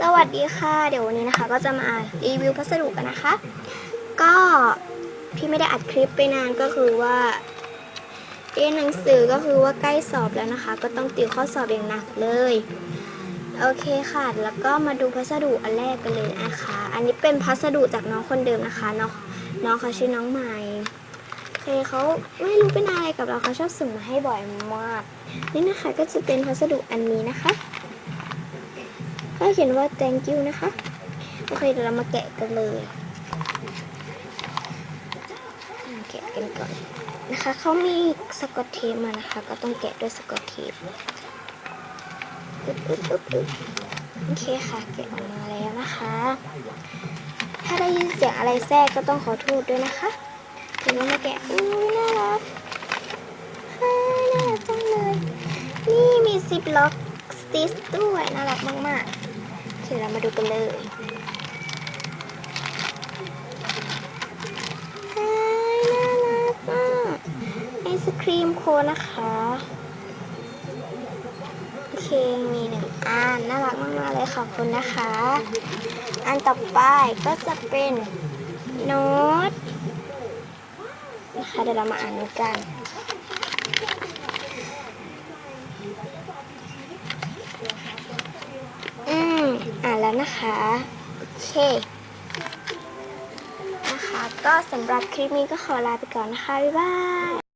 สวัสดีค่ะ เดี๋ยววันนี้นะคะ ก็จะมารีวิวพัสดุกันนะคะ ก็ที่ไม่ได้อัดคลิปไปนานก็คือว่าเรียนหนังสือก็คือว่าใกล้สอบแล้วนะคะ ก็ต้องติวข้อสอบอย่างหนักเลย โอเคค่ะ แล้วก็มาดูพัสดุอันแรกกันเลยนะคะ อันนี้เป็นพัสดุจากน้องคนเดิมนะคะน้องน้องเขาชื่อน้องใหม่โอเคเขาไม่รู้เป็นอะไรกับเราเขาชอบส่งมาให้บ่อยมาก นี่นะคะก็จะเป็นพัสดุอันนี้นะคะ ก็เขียนว่า thank you นะคะ โอเคเดี๋ยวเรามาแกะกันเลย แกะกันก่อนนะคะ เขามีสกอตเทปมานะคะ ก็ต้องแกะด้วยสกอตเทปอึ๊บอึ๊บอึ๊บอึ๊บโอเคค่ะ แกะออกมาแล้วนะคะ ถ้าได้ยินเสียงอะไรแทรกก็ต้องขอโทษด้วยนะคะเดี๋ยวเรามาแกะ อุ้ยน่ารักน่ารักจังเลย นี่มีซิปล็อกสติสด้วยน่ารักมาก ๆ ดี๋ยวเรามาดูกันเลยน่ารักมากไอศครีมโคนนะคะ โอเค มีหนึ่งอัน น่ารักมากๆเลยขอบคุณนะคะ อันต่อไปก็จะเป็นโน้ตนะคะเดี๋ยวเรามาอ่านกัน อืม อ่านแล้ว นะคะโอเคนะคะ ก็สำหรับคลิปนี้ก็ขอลาไปก่อนนะคะ บ๊ายบาย